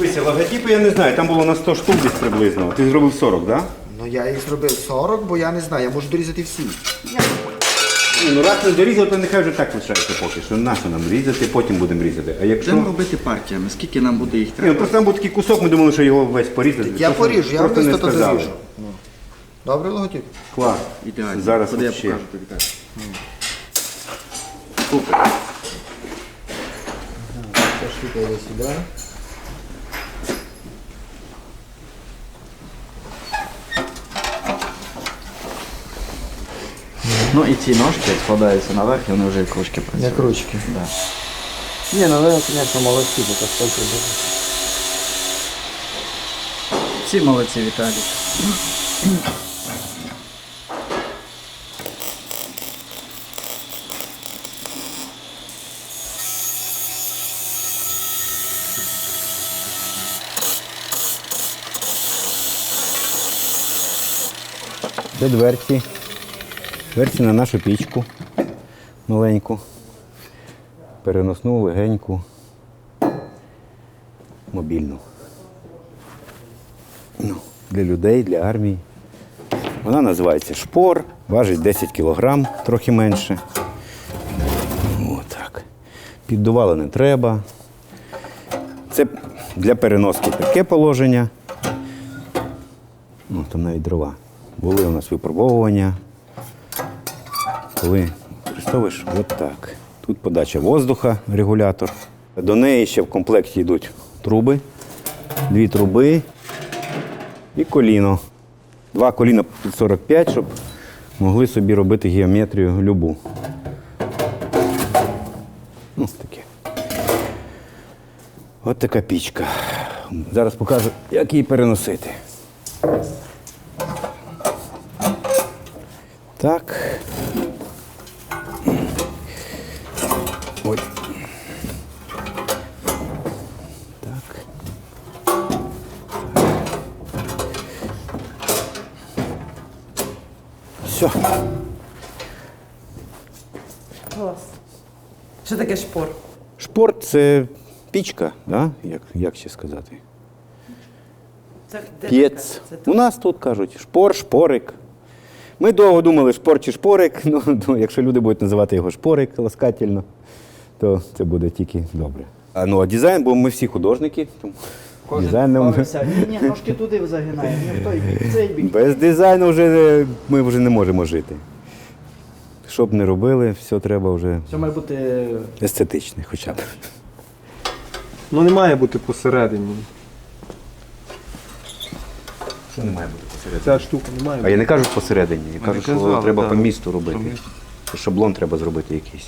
Дивися, логотипи я не знаю, там було на 100 штук десь приблизно. Ти зробив 40, так? Да? Ну я їх зробив 40, бо я не знаю, я можу дорізати всі. Ні, ну раз не дорізав, то нехай вже так лишається поки що. Нащо нам різати, потім будемо різати. А якщо. Будемо робити партіями, скільки нам буде їх Ні, ну, треба. просто там був такий кусок, ми думали, що його весь порізати. Я Просто- поріжу, я просто не місто то сказали. доріжу. Ну. Добре логотип? Клас. Ідеально. Зараз Куди я вообще. покажу тобі так. Супер. Ця штука йде сюди. Ну і ці ножки складаються наверх, і вони вже як ручки працюють. Як ручки. Да. Ні, ну ви, звісно, молодці, бо так стільки буде. Всі молодці, Віталій. Це дверці. На нашу пічку маленьку. Переносну, легеньку. Мобільну. Ну, для людей, для армії. Вона називається шпор, важить 10 кг, трохи менше. Отак. Піддувало не треба. Це для переноски таке положення. Ну, там навіть дрова. Були у нас випробовування. Коли використовуєш отак. Тут подача воздуха, регулятор. До неї ще в комплекті йдуть труби, дві труби і коліно. Два коліна під 45, щоб могли собі робити геометрію любу. Ну, таке. От така пічка. Зараз покажу, як її переносити. Так. Ой. Так. Все. Клас. Що таке шпор? Шпорт це пічка, да? як, як ще сказати? Це де П'єц. Це У тут? нас тут кажуть шпор, шпорик. Ми довго думали, шпор чи шпорик. Ну, то якщо люди будуть називати його шпорик ласкательно, то це буде тільки добре. А ну а дизайн, бо ми всі художники. Тому дизайном бавився. Ні, ні, ножки туди загинає, ні в той бік, в цей бік. без дизайну вже е, ми вже не можемо жити. Що б не робили, все треба вже Все має бути естетичне хоча б. Ну не має бути посередині. Що не має бути посередині? Ця штука не має А бути. я не кажу посередині, я кажу, що казали, треба так. по місту робити. Шаблон треба зробити якийсь.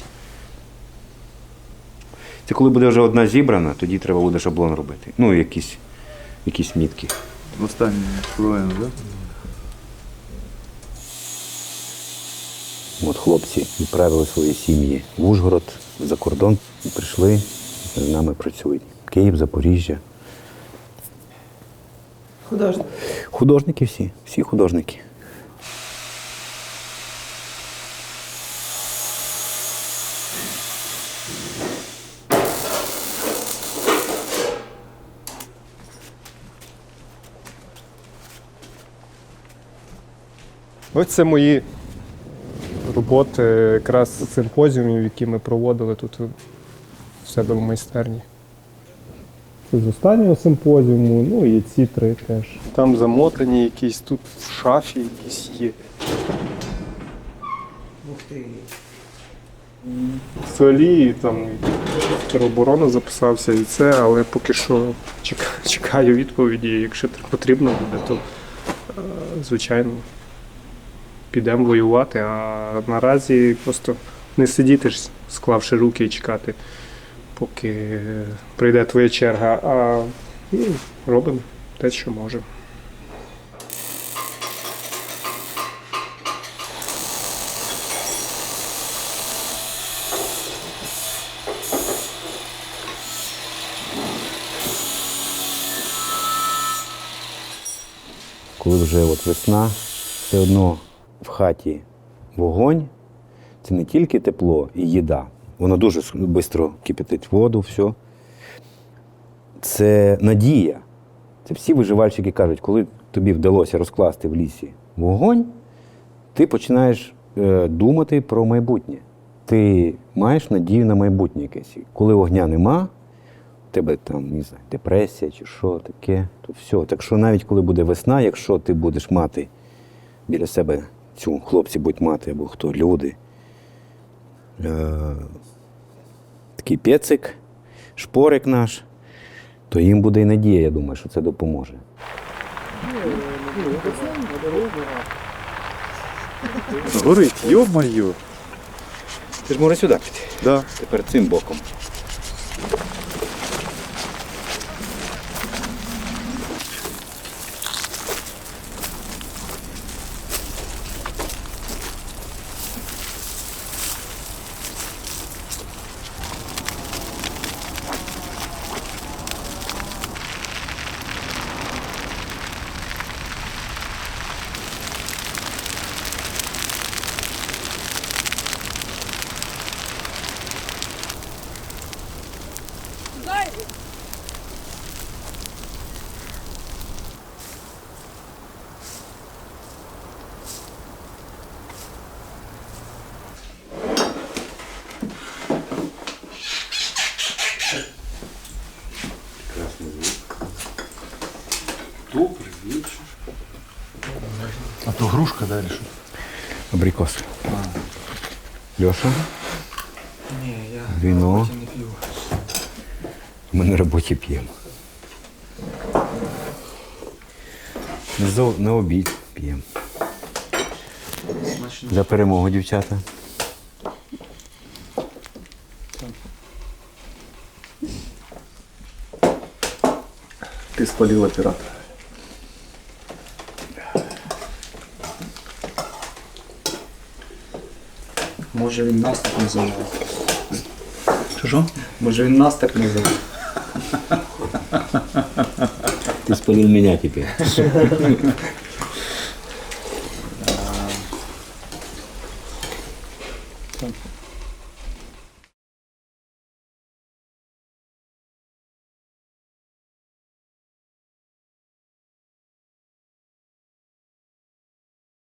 Це коли буде вже одна зібрана, тоді треба буде шаблон робити. Ну, якісь, якісь мітки. Останнє хвилину, так? От хлопці відправили свої сім'ї в Ужгород, за кордон і прийшли, з нами працюють. Київ, Запоріжжя. Художник. Художники всі, всі художники. Ось це мої роботи якраз симпозіумів, які ми проводили тут у себе в майстерні. Це з останнього симпозіуму, ну і ці три теж. Там замотані якісь, тут в шафі якісь є. Ух ти. Солі, там тероборона записався і це, але поки що чекаю, чекаю відповіді. Якщо потрібно буде, то е, звичайно підемо воювати. А наразі просто не сидіти ж, склавши руки і чекати, поки прийде твоя черга, а ну, робимо те, що можемо. Коли вже от весна, все одно хаті вогонь, це не тільки тепло і їда. Воно дуже швидко кипятить воду, все. це надія. Це всі виживальщики кажуть, коли тобі вдалося розкласти в лісі вогонь, ти починаєш е, думати про майбутнє. Ти маєш надію на майбутнє якесь. Коли вогня нема, у тебе там не знаю, депресія чи що таке, то все. Так що навіть коли буде весна, якщо ти будеш мати біля себе цю хлопці будуть мати або хто люди. Е, такий пецик, шпорик наш, то їм буде і надія, я думаю, що це допоможе. Горить, йо-моє. Ти ж може сюди піти. Да. Тепер цим боком. А грушка далі що? Абрикос. Льоша, Ні, я Віно. не п'ю. ми на роботі п'ємо. На, зо- на обід п'ємо. Смачно. За перемогу, дівчата. Ти спалила пірата. Може він нас так називає. Що що? Може він нас так називає. Ти спалив мене тепер.